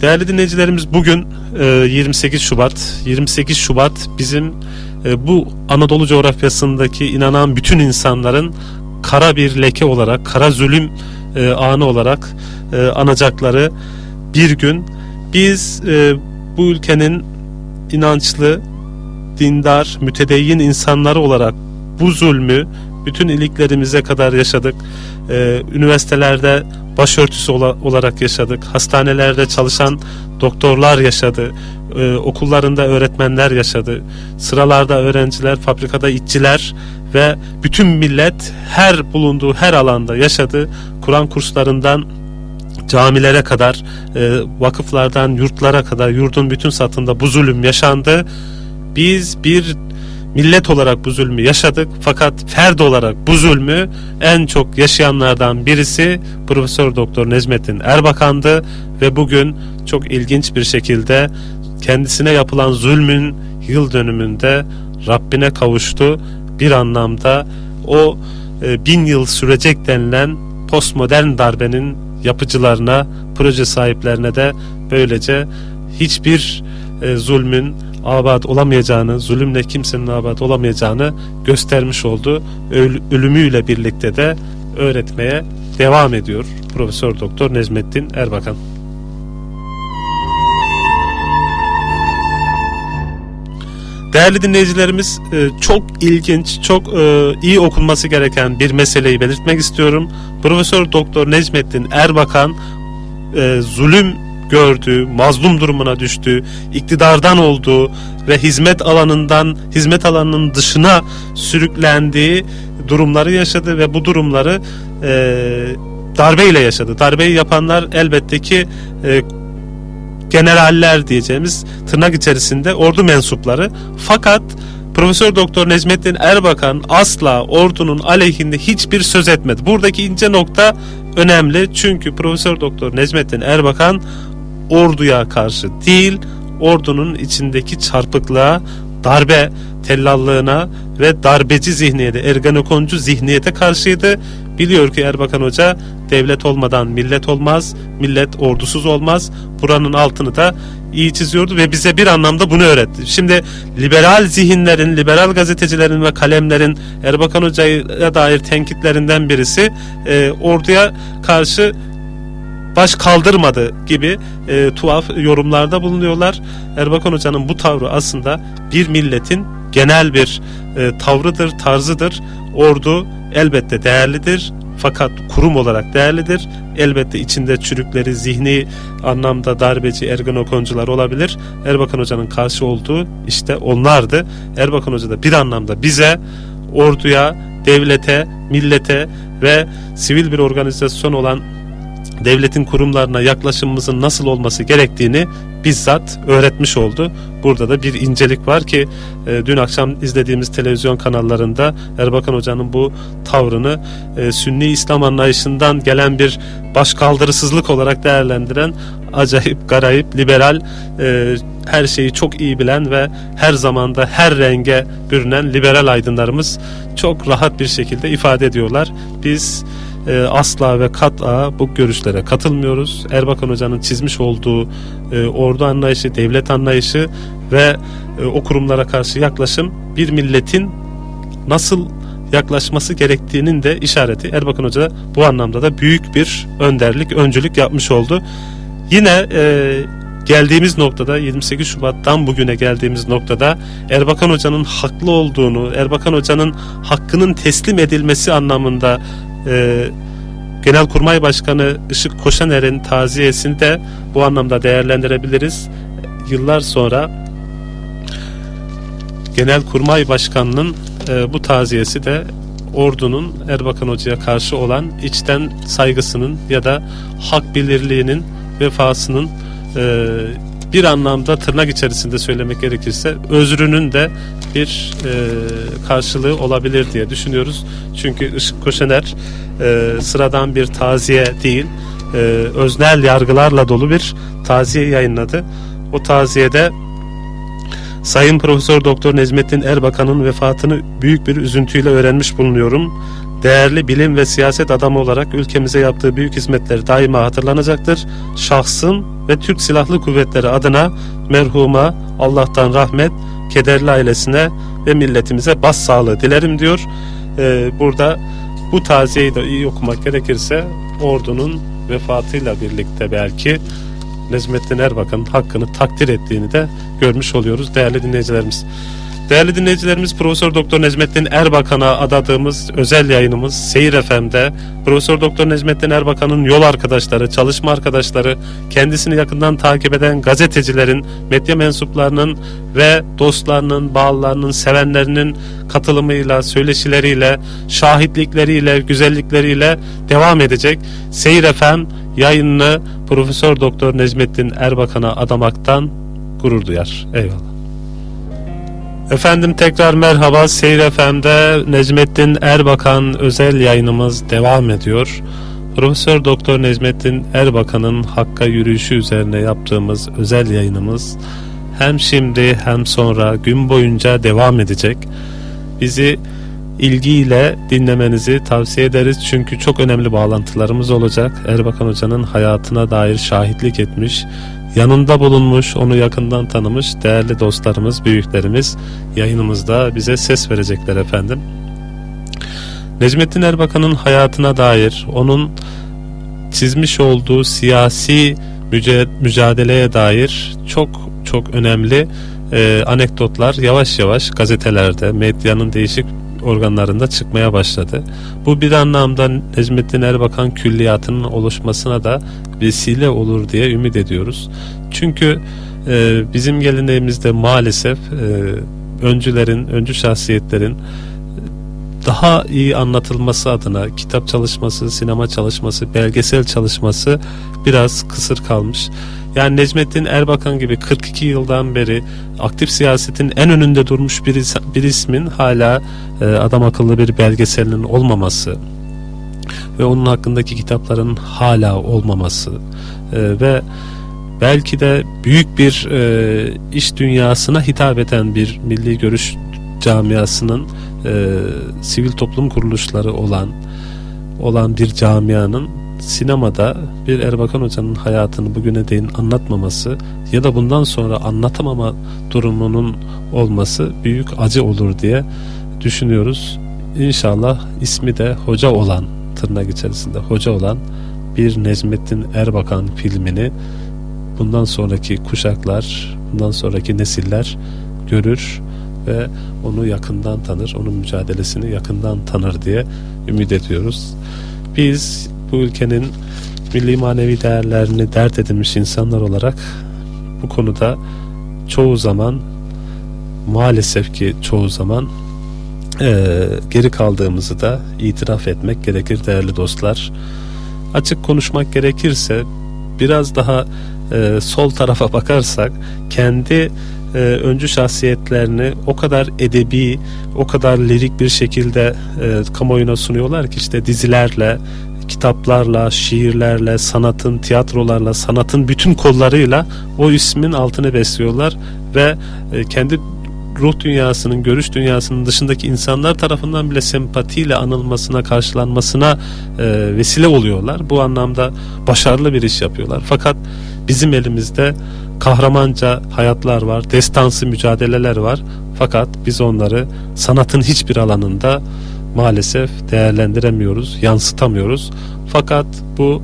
Değerli dinleyicilerimiz bugün e, 28 Şubat. 28 Şubat bizim e, bu Anadolu coğrafyasındaki inanan bütün insanların kara bir leke olarak, kara zulüm e, anı olarak e, anacakları bir gün. Biz e, bu ülkenin inançlı, dindar, mütedeyyin insanları olarak bu zulmü bütün iliklerimize kadar yaşadık. Üniversitelerde başörtüsü ola- olarak yaşadık. Hastanelerde çalışan doktorlar yaşadı. Ee, okullarında öğretmenler yaşadı. Sıralarda öğrenciler, fabrikada işçiler ve bütün millet her bulunduğu her alanda yaşadı. Kur'an kurslarından camilere kadar, e, vakıflardan yurtlara kadar yurdun bütün satında bu zulüm yaşandı. Biz bir millet olarak bu zulmü yaşadık fakat ferd olarak bu zulmü en çok yaşayanlardan birisi Profesör Doktor Necmettin Erbakan'dı ve bugün çok ilginç bir şekilde kendisine yapılan zulmün yıl dönümünde Rabbine kavuştu. Bir anlamda o e, bin yıl sürecek denilen postmodern darbenin yapıcılarına, proje sahiplerine de böylece hiçbir e, zulmün abat olamayacağını, zulümle kimsenin abat olamayacağını göstermiş oldu. Öl- ölümüyle birlikte de öğretmeye devam ediyor Profesör Doktor Necmettin Erbakan. Değerli dinleyicilerimiz e, çok ilginç, çok e, iyi okunması gereken bir meseleyi belirtmek istiyorum. Profesör Doktor Necmettin Erbakan e, zulüm gördü, mazlum durumuna düştü, iktidardan olduğu ve hizmet alanından, hizmet alanının dışına sürüklendiği durumları yaşadı ve bu durumları e, darbeyle yaşadı. Darbeyi yapanlar elbette ki e, generaller diyeceğimiz tırnak içerisinde ordu mensupları. Fakat Profesör Doktor Necmettin Erbakan asla ordunun aleyhinde hiçbir söz etmedi. Buradaki ince nokta önemli çünkü Profesör Doktor Necmettin Erbakan orduya karşı değil, ordunun içindeki çarpıklığa, darbe tellallığına ve darbeci zihniyete, ergenokoncu zihniyete karşıydı. Biliyor ki Erbakan Hoca devlet olmadan millet olmaz, millet ordusuz olmaz. Buranın altını da iyi çiziyordu ve bize bir anlamda bunu öğretti. Şimdi liberal zihinlerin, liberal gazetecilerin ve kalemlerin Erbakan Hoca'ya dair tenkitlerinden birisi e, orduya karşı baş kaldırmadı gibi e, tuhaf yorumlarda bulunuyorlar. Erbakan Hoca'nın bu tavrı aslında bir milletin genel bir e, tavrıdır, tarzıdır. Ordu elbette değerlidir fakat kurum olarak değerlidir. Elbette içinde çürükleri, zihni anlamda darbeci, ergenokoncular olabilir. Erbakan Hoca'nın karşı olduğu işte onlardı. Erbakan Hoca da bir anlamda bize, orduya, devlete, millete ve sivil bir organizasyon olan devletin kurumlarına yaklaşımımızın nasıl olması gerektiğini bizzat öğretmiş oldu. Burada da bir incelik var ki e, dün akşam izlediğimiz televizyon kanallarında Erbakan Hoca'nın bu tavrını e, Sünni İslam anlayışından gelen bir başkaldırısızlık olarak değerlendiren acayip, garayip, liberal, e, her şeyi çok iyi bilen ve her zamanda her renge bürünen liberal aydınlarımız çok rahat bir şekilde ifade ediyorlar. Biz e, asla ve kat'a bu görüşlere katılmıyoruz. Erbakan Hoca'nın çizmiş olduğu e, ordu anlayışı, devlet anlayışı ve e, o kurumlara karşı yaklaşım bir milletin nasıl yaklaşması gerektiğinin de işareti. Erbakan Hoca bu anlamda da büyük bir önderlik, öncülük yapmış oldu. Yine e, geldiğimiz noktada 28 Şubat'tan bugüne geldiğimiz noktada Erbakan Hoca'nın haklı olduğunu, Erbakan Hoca'nın hakkının teslim edilmesi anlamında e, Genelkurmay Başkanı Işık Koşaner'in taziyesini de bu anlamda değerlendirebiliriz. Yıllar sonra Genelkurmay Başkanı'nın e, bu taziyesi de ordunun Erbakan Hoca'ya karşı olan içten saygısının ya da hak bilirliğinin vefasının e, bir anlamda tırnak içerisinde söylemek gerekirse özrünün de bir e, karşılığı olabilir diye düşünüyoruz. Çünkü Işık Koşener e, sıradan bir taziye değil, e, öznel yargılarla dolu bir taziye yayınladı. O taziyede Sayın Profesör Doktor Necmettin Erbakan'ın vefatını büyük bir üzüntüyle öğrenmiş bulunuyorum. değerli bilim ve siyaset adamı olarak ülkemize yaptığı büyük hizmetleri daima hatırlanacaktır. Şahsım ve Türk Silahlı Kuvvetleri adına merhuma Allah'tan rahmet, kederli ailesine ve milletimize başsağlığı dilerim diyor. Ee, burada bu taziyeyi de iyi okumak gerekirse ordunun vefatıyla birlikte belki Necmettin Erbakan'ın hakkını takdir ettiğini de görmüş oluyoruz değerli dinleyicilerimiz. Değerli dinleyicilerimiz Profesör Doktor Necmettin Erbakan'a adadığımız özel yayınımız Seyir FM'de Profesör Doktor Necmettin Erbakan'ın yol arkadaşları, çalışma arkadaşları, kendisini yakından takip eden gazetecilerin, medya mensuplarının ve dostlarının, bağlılarının, sevenlerinin katılımıyla, söyleşileriyle, şahitlikleriyle, güzellikleriyle devam edecek. Seyir FM yayınını Profesör Doktor Necmettin Erbakan'a adamaktan gurur duyar. Eyvallah. Efendim tekrar merhaba Seyir FM'de Necmettin Erbakan özel yayınımız devam ediyor. Profesör Doktor Necmettin Erbakan'ın Hakka yürüyüşü üzerine yaptığımız özel yayınımız hem şimdi hem sonra gün boyunca devam edecek. Bizi ilgiyle dinlemenizi tavsiye ederiz çünkü çok önemli bağlantılarımız olacak. Erbakan Hoca'nın hayatına dair şahitlik etmiş, yanında bulunmuş, onu yakından tanımış değerli dostlarımız, büyüklerimiz yayınımızda bize ses verecekler efendim. Necmettin Erbakan'ın hayatına dair, onun çizmiş olduğu siyasi mücadeleye dair çok çok önemli e, anekdotlar yavaş yavaş gazetelerde, medyanın değişik organlarında çıkmaya başladı. Bu bir anlamda Necmettin Erbakan külliyatının oluşmasına da vesile olur diye ümit ediyoruz. Çünkü e, bizim geleneğimizde maalesef e, öncülerin, öncü şahsiyetlerin daha iyi anlatılması adına kitap çalışması, sinema çalışması, belgesel çalışması biraz kısır kalmış. Yani Necmettin Erbakan gibi 42 yıldan beri aktif siyasetin en önünde durmuş bir, bir ismin hala e, adam akıllı bir belgeselinin olmaması ve onun hakkındaki kitapların hala olmaması e, ve belki de büyük bir e, iş dünyasına hitap eden bir milli görüş camiasının e, sivil toplum kuruluşları olan olan bir camianın sinemada bir Erbakan Hoca'nın hayatını bugüne değin anlatmaması ya da bundan sonra anlatamama durumunun olması büyük acı olur diye düşünüyoruz. İnşallah ismi de hoca olan tırnak içerisinde hoca olan bir Necmettin Erbakan filmini bundan sonraki kuşaklar, bundan sonraki nesiller görür ve onu yakından tanır, onun mücadelesini yakından tanır diye ümit ediyoruz. Biz bu ülkenin milli manevi değerlerini dert edinmiş insanlar olarak bu konuda çoğu zaman maalesef ki çoğu zaman eee, geri kaldığımızı da itiraf etmek gerekir değerli dostlar. Açık konuşmak gerekirse biraz daha eee, sol tarafa bakarsak kendi e, öncü şahsiyetlerini o kadar edebi, o kadar lirik bir şekilde e, kamuoyuna sunuyorlar ki işte dizilerle, kitaplarla, şiirlerle, sanatın, tiyatrolarla, sanatın bütün kollarıyla o ismin altını besliyorlar ve e, kendi ruh dünyasının, görüş dünyasının dışındaki insanlar tarafından bile sempatiyle anılmasına, karşılanmasına e, vesile oluyorlar. Bu anlamda başarılı bir iş yapıyorlar. Fakat bizim elimizde kahramanca hayatlar var, destansı mücadeleler var. Fakat biz onları sanatın hiçbir alanında maalesef değerlendiremiyoruz, yansıtamıyoruz. Fakat bu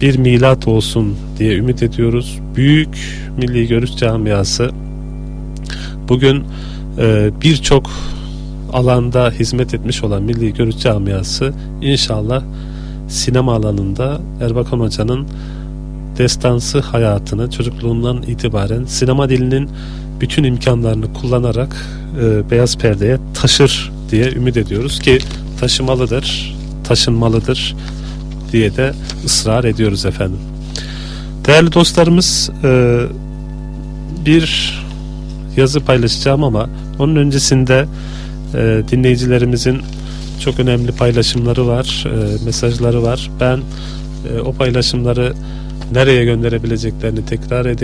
bir milat olsun diye ümit ediyoruz. Büyük milli görüş camiası bugün e, birçok alanda hizmet etmiş olan milli görüş camiası inşallah sinema alanında Erbakan Hoca'nın destansı hayatını çocukluğundan itibaren sinema dilinin bütün imkanlarını kullanarak e, beyaz perdeye taşır diye ümit ediyoruz ki taşımalıdır, taşınmalıdır diye de ısrar ediyoruz efendim. Değerli dostlarımız e, bir yazı paylaşacağım ama onun öncesinde e, dinleyicilerimizin çok önemli paylaşımları var, e, mesajları var. Ben o paylaşımları nereye gönderebileceklerini tekrar edeyim.